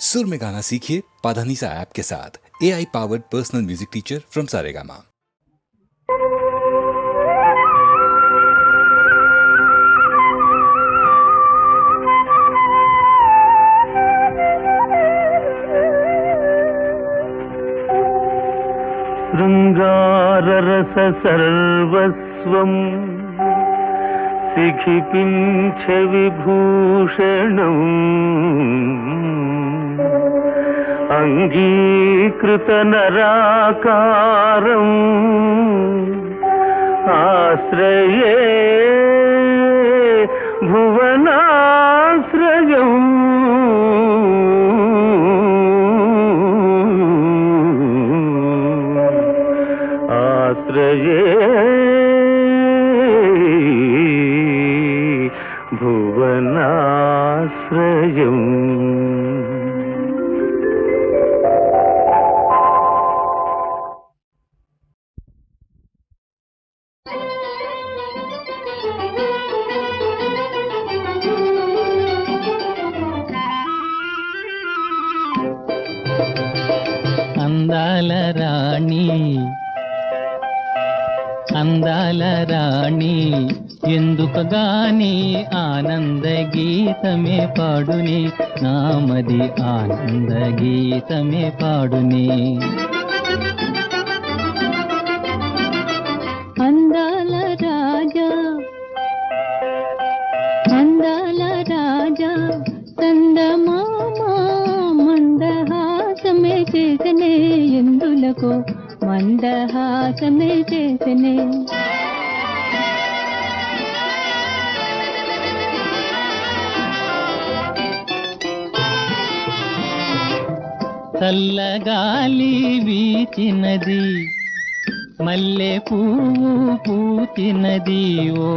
सुर में गाना सीखिए पाधानीसा ऐप के साथ। A I powered personal music teacher from Saregama शृङ्गाररससर्वस्वम् शिखिपिञ्च विभूषणम् అంగీకృత నరాకారం. ఆశ్రయే భువనా నామది ఆనంద గీతమే పాడుని. అందాల రాజా అందాల రాజా చందమామ మందహాసమే చేసనే ఎందులకు మందహాసమే చేసనే? చల్లగాలి వీచినది మల్లె పువ్వు పూచినది ఓ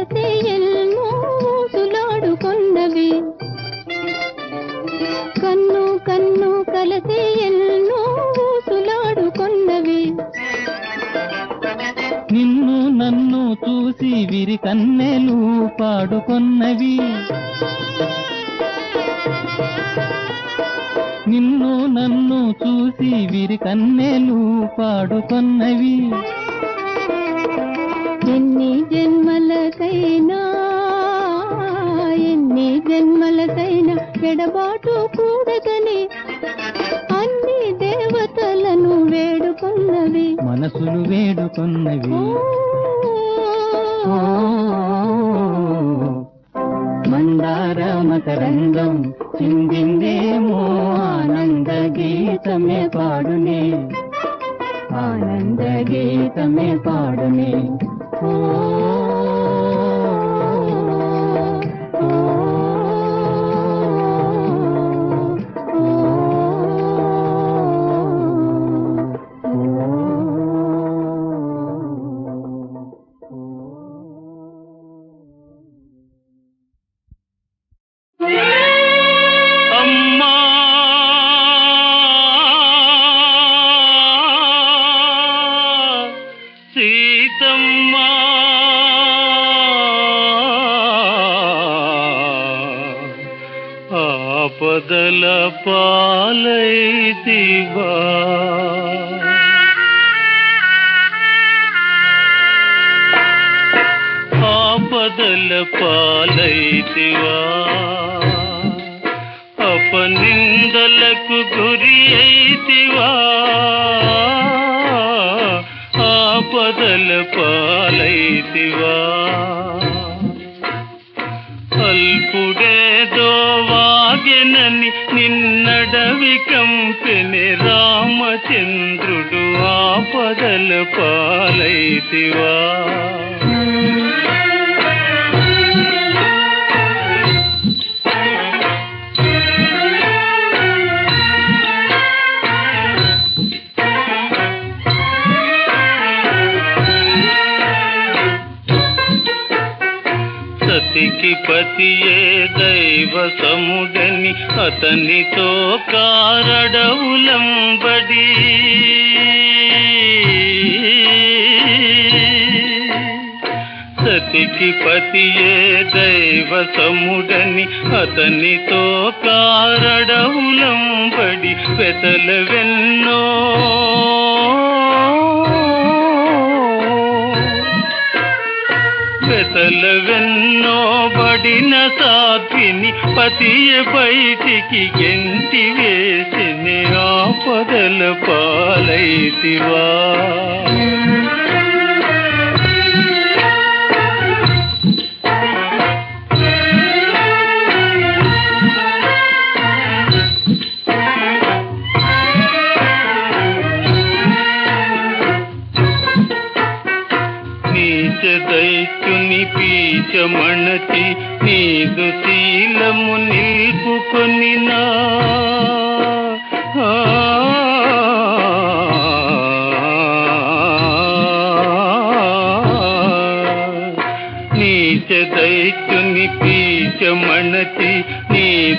కన్ను కలసే కన్ను కన్ను కలసే ఎన్నో సులాడుకొన్నవి నిన్ను నన్ను చూసి విరి కన్నెలు పాడుకొన్నవి. నిన్ను నన్ను చూసి విరి కన్నెలు పాడుకొన్నవి. ఎడబాటు కూడదని అన్ని దేవతలను వేడుకొన్నవి. మనసులు వేడుకొన్నవి. ఓ మందార మకరంగం చిందిందేమో ఆనంద గీతమే పాడునే. ఆనంద గీతమే పాడునే. ఓ, సీతమ్మా. ఆపదల పాలైతివా. ఆపదల పాలైతివా. అపనిందలకు గురి అయితివా. బాధల పాలైతివా. అల్పుడేదో వాగెనని నిన్నడవి కంపెని రామచంద్రుడు ఆపదల పాలైతివా. దైవ సముడని అతనితో కారడవులంబడి. సతికి పతియే దైవ సముడని అతనితో కారడవులంబడి పెదల వెన్నో పెదల వెన్నో పడిన సాత్విని పతియ బయటికి గెంటి వేసిన ఆపదల పాలైతివా.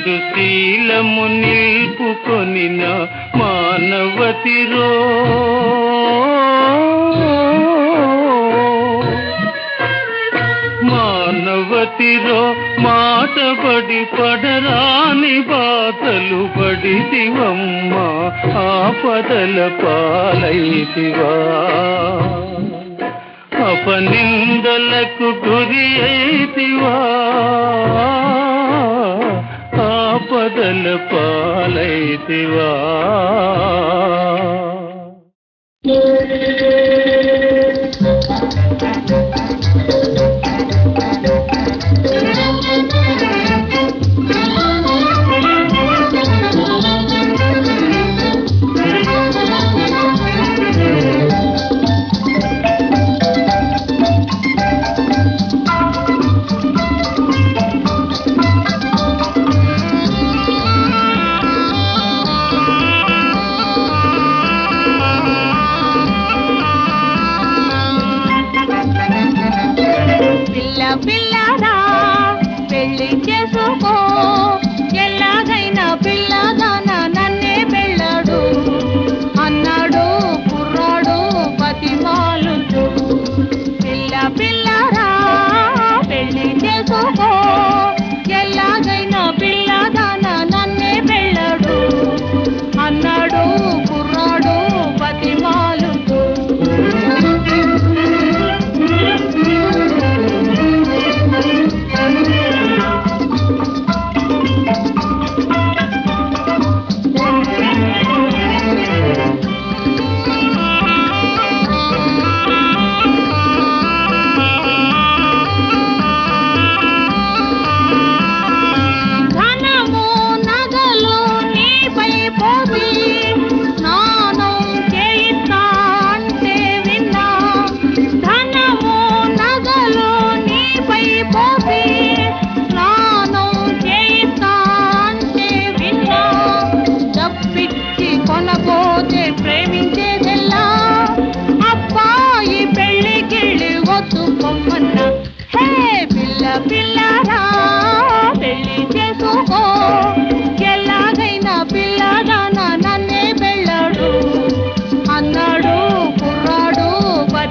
నీదు శీలము నిల్పుకొనిన మానవతిరో మానవతిరో మాటబడి పడరాని బాధలు పడితివమ్మ ఆపదల పాలైతివా. అపనిందలకు గురి అయితివా. बदल पाल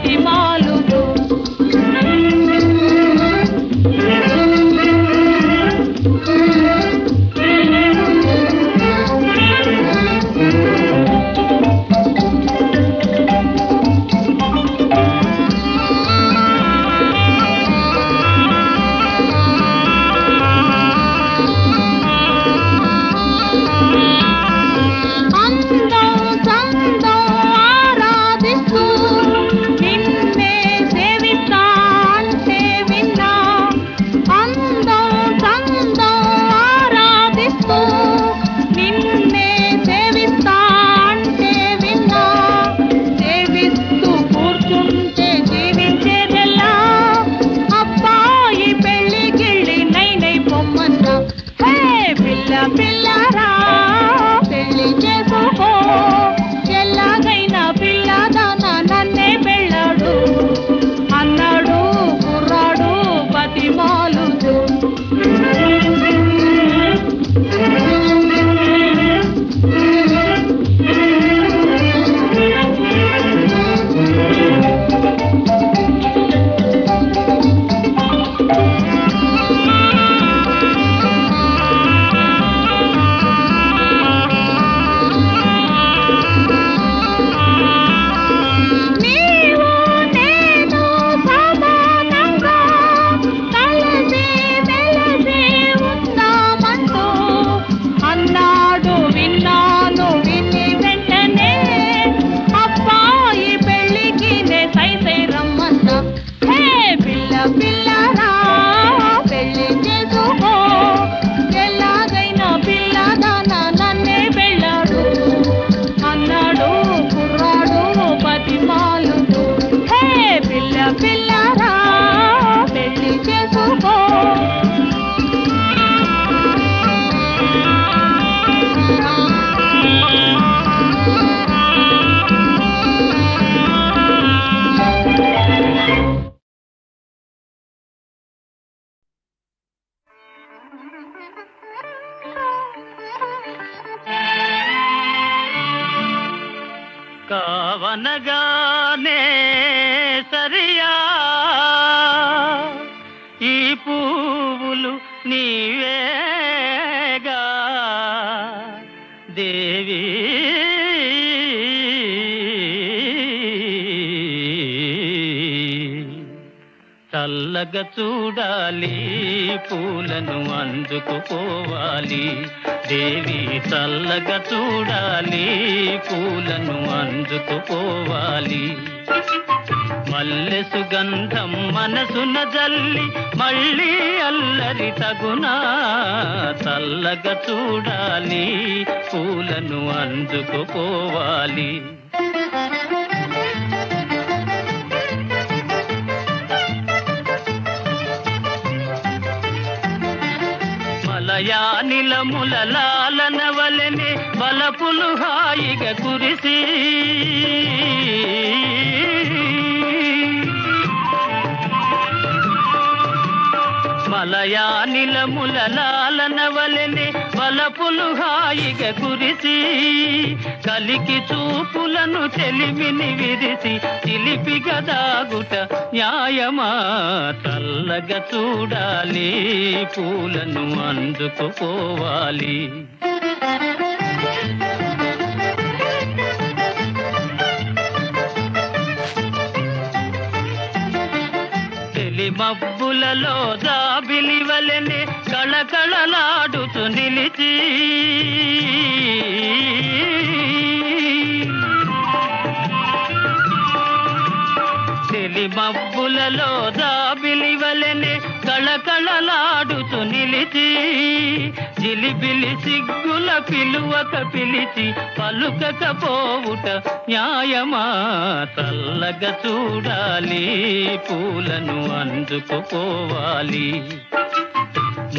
प्रतिमा కావనగానే సరియా. ఈ పువ్వులు నీవేగా. దేవి. చల్లగా చూడాలి పూలను అందుకుపోవాలి. దేవి చల్లగా చూడాలి పూలను అందుకుపోవాలి మల్లె సుగంధం మనసున జల్లి మళ్ళీ అల్లరి తగునా చల్లగా చూడాలి పూలను అందుకుపోవాలి నీలముల లాలన వలెనే బలపులు హాయిగా కురిసి. మలయా మలయానిలముల లాలన వలెనే తలపులు హాయిగ కురిసి కలికి చూపులను చెలిమిని విరిసి చిలిపి గదాగుట న్యాయమా? తల్లగ చూడాలి పూలను అందుకుపోవాలి. తెలి మబ్బులలో జాబిలి కళలాడుతూ నిలిచి. మబ్బులలో దాబిలివలనే కళకళలాడుతూ నిలిచి. జిలిబిలి సిగ్గుల పిలువక పిలిచి పలుకకపోవుట న్యాయమా? చల్లగా చూడాలి పూలను అందుకుపోవాలి.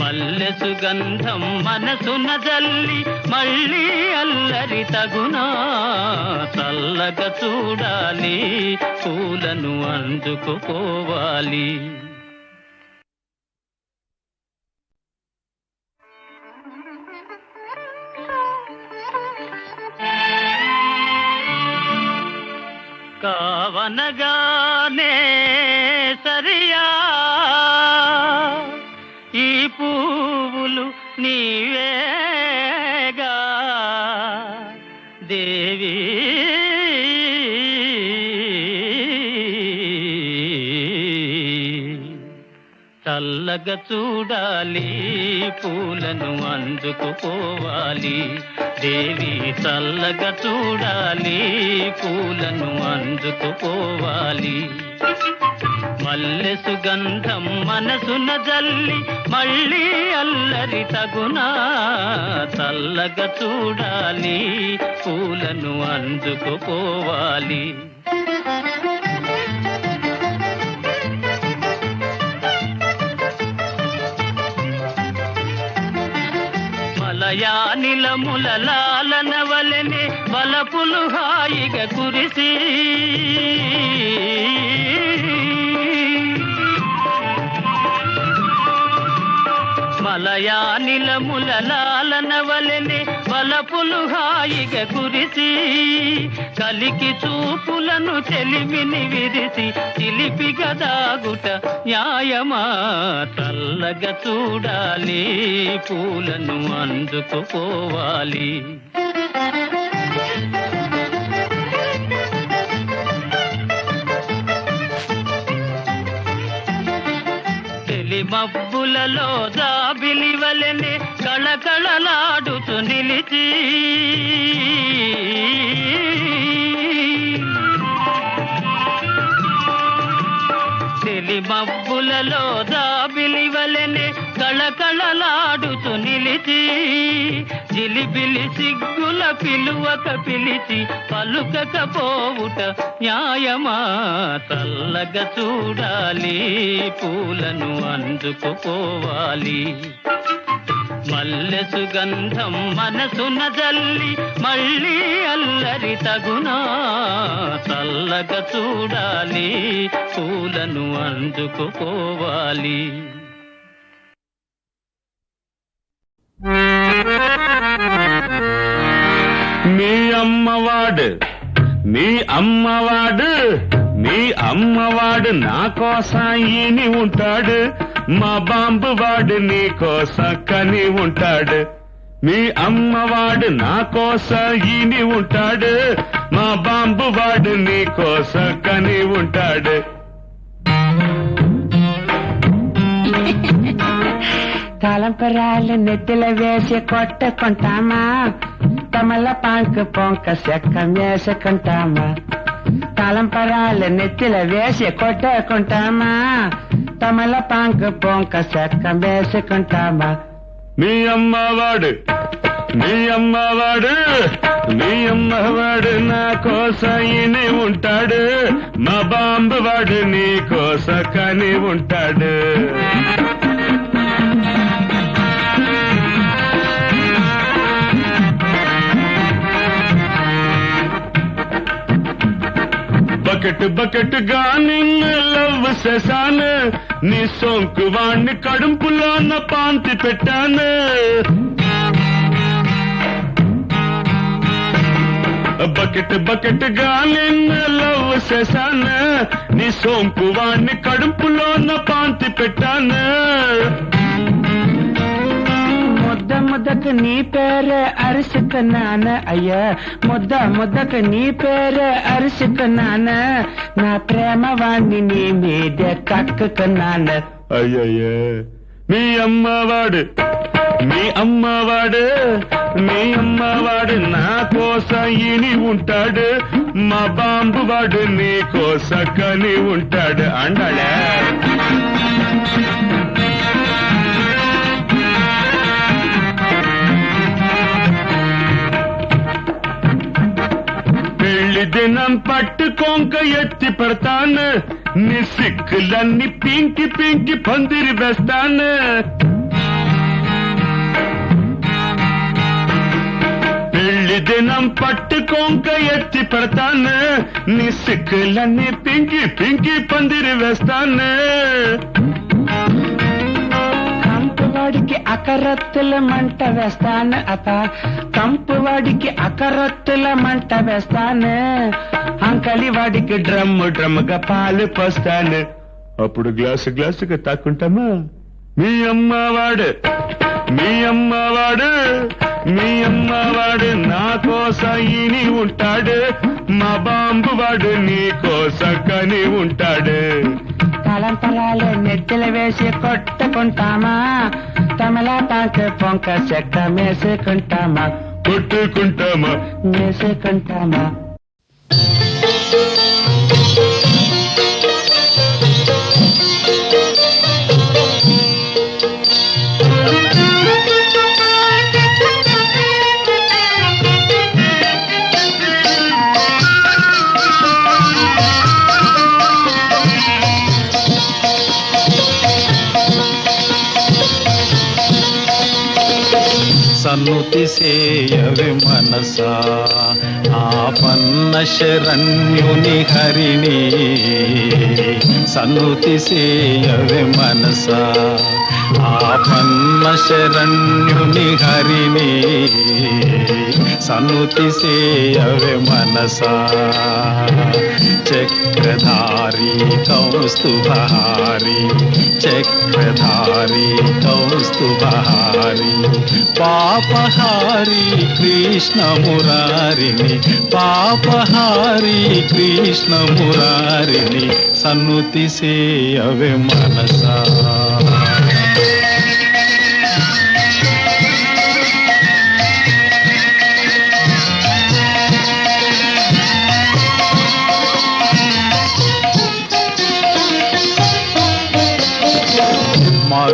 మల్లె సుగంధం మనసున జల్లి మళ్ళీ అల్లరి తగునా చల్లగా చూడాలి పూలను అందుకుపోవాలి కావనగానే చల్లగా చూడాలి పూలను అందుకుపోవాలి దేవి చల్లగా చూడాలి పూలను అందుకుపోవాలి మల్లె సుగంధం మనసున జల్లి మళ్ళీ అల్లరి తగునా చల్లగ చూడాలి పూలను అందుకుపోవాలి మలయానిలముల లాలన వలెనే బలపులు హాయిగ కురిసి వలయానిలముల లాలన వలెనే బలపులు హాయిగ కురిసి కలికి చూపులను తెలివిని విరిసి చిలిపి గదాగుట న్యాయమా చల్లగా చూడాలి పూలను అందుకుపోవాలి. తెలి మబ్బులలో జాబిలి వలెనే కళకళలాడుతూ నిలిచి. తెలి మబ్బులలో జాబిలి వలెనే కళకళలాడుతూ నిలిచి. జిలిబిలి సిగ్గు సిగ్గుల పిలువక పిలిచి పలుకకపోవుట న్యాయమా? తల్లగ చూడాలి పూలను అందుకుపోవాలి. మల్లె సుగంధం మనసున జల్లి మళ్ళీ అల్లరి తగునా? తల్లగ చూడాలి పూలను అందుకుపోవాలి. మీ అమ్మవాడు మీ అమ్మవాడు మీ అమ్మవాడు నా కోసం ఈని ఉంటాడు. మా బాంబు వాడు నీ కోసం కని ఉంటాడు. మీ అమ్మవాడు నా కోసం ఈని ఉంటాడు. మా బాంబు వాడు నీ కోసం కని ఉంటాడు తలంపరాలు నెత్తిల వేసి కొట్టుకుంటామా తమల పాంకు పొంక సెక్క వేసుకుంటామా తలంపరాలు నెత్తిల వేసి కొట్టుకుంటామా తమల పాంకు పొంక సెక్క వేసుకుంటామా మీ అమ్మవాడు మీ అమ్మవాడు మీ అమ్మవాడు నా కోసం ఈని ఉంటాడు మా బాంబు వాడు నీ కోసం కని ఉంటాడు బకెట్ బకెట్ గా నిన్ను లవ్ చేశాను నీ సోంకు వాణ్ణి కడుపులో నా పాంతి పెట్టాను బకెట్ బకెట్ గా నిన్ను లవ్ చేశాను నీ సోంకు వాణ్ణి కడుపులో నా పాంతి పెట్టాను ముద్ద ముద్దకు నీ పేరే అరుసుకున్నాను అయ్యా ముద్ద ముద్దకు నీ పేరే అరుసుకున్నాను నా ప్రేమ వాణ్ణి నీ మీదే కక్కుకున్నాను అయ్యయ్యే మీ అమ్మవాడు మీ అమ్మవాడు మీ అమ్మవాడు నా కోసం ఈని ఉంటాడు మా బాంబు వాడు నీ కోసం కని ఉంటాడు అండాడే ದಿನಂ ಪಟ್ಟು ಕೊಂಕ ಎತ್ತಿ ಪಡ್ತಾನ ನೀ ಸಿಕ್ಕಲನ್ನಿ ಪಿಂಕಿ ಪಿಂಕಿ ಬಂದಿರಿ ಬೆಸ್ತಾನ ಬೆಳ್ಳಿ ದಿನಂ ಪಟ್ಟು ಕೊಂಕ ಎತ್ತಿ ಪಡ್ತಾನ ನೀ ಸಿಕ್ಕಲನ್ನಿ ಪಿಂಕಿ ಪಿಂಕಿ ಬಂದಿರಿ ಬೆಸ್ತಾನ అకరత్తుల మంట వేస్తాను అత. కంపువాడికి అకరత్తుల మంట వేస్తాను. అంకలి వాడికి డ్రమ్ము డ్రమ్ముగా పాలు పోస్తాను. అప్పుడు గ్లాసు గ్లాసుగా తాకుంటామా మీ అమ్మవాడు మీ అమ్మవాడు మీ అమ్మవాడు నా కోసం ఈని ఉంటాడు. మా బాంబు వాడు నీ కోసం కని ఉంటాడు. తలంపలాలు నెత్తిల వేసి కొట్టుకుంటామా? తమలాపాకు పొంక చెక్క మేసుకుంటామా? కొట్టుకుంటామా? మేసుకుంటామా? స్తుతి సేయవి మనసా. ఆపన్న శరణ్యుని హరిణి. సన్నుతి సేయవి మనసా. ఆపన్న శరణ్యుని హరిని సన్నుతి సేయవే మనసా. చక్రధారి కౌస్తుభహారి చక్రధారి కౌస్తుభహారి పాపహారి కృష్ణ మురారిని పాపహారి కృష్ణ మురారిని సన్నుతి సేయవే మనసా.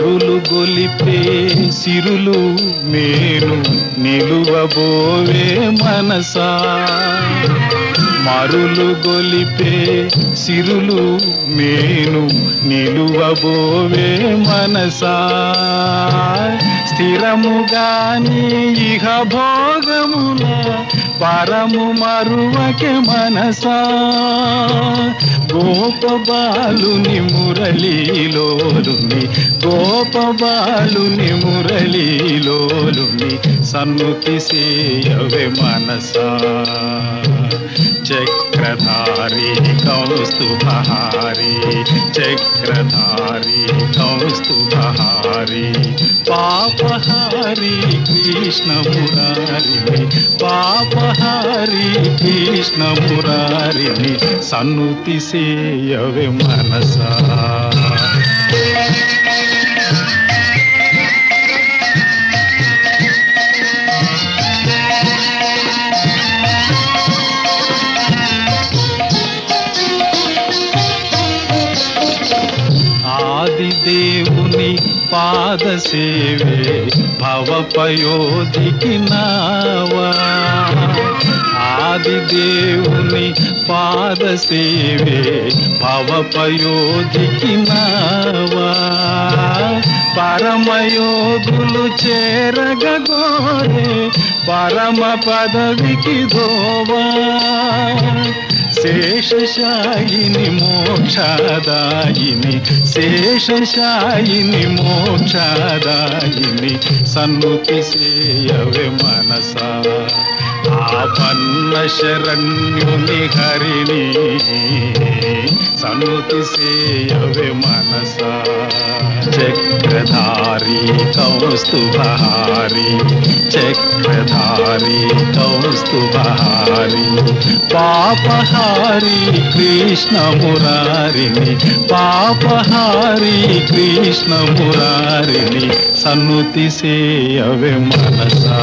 మరులు గొలిపే సిరులు నేను నిలువబోవే మనసా. మరులు గొలిపే సిరులు నేను నిలువబోవే మనసా. స్థిరముగాని ఇహ భోగముల పరము మరువకే మనసా. గోపబాలుని మురళీలోలుని గోపబాలుని మురళీలోలుని సన్నుతి సేయవే మనసా. చక్రధారి కౌస్తుభహారి చక్రధారి కౌస్తుభహారి పాపహారి కృష్ణ మురారిని పాపహారి కృష్ణ మురారిని సన్నుతి సే సేయవే మనసా. దేవుని పాద సేవే భవపయోధికి నావా. ఆది దేవుని పాద సేవే భవపయోధికి నావా. పరమయోగులు చేరగోరే పరమ పదవికి దోవా. శేషశాయిని మోక్షాదాయిని శేషశాయిని మోక్షాదాయిని సన్నుతి సేయవే మనసా. ఆపన్న శరణ్యుని హరిణి సన్నుతి సేయవే మనసా. చక్రధారి కౌస్తుభహారి చక్రధారి కౌస్తుభహారి పాపహారి కృష్ణ మురారిని పాపహారి కృష్ణ మురారిని సన్నుతి సేయవే మనసా.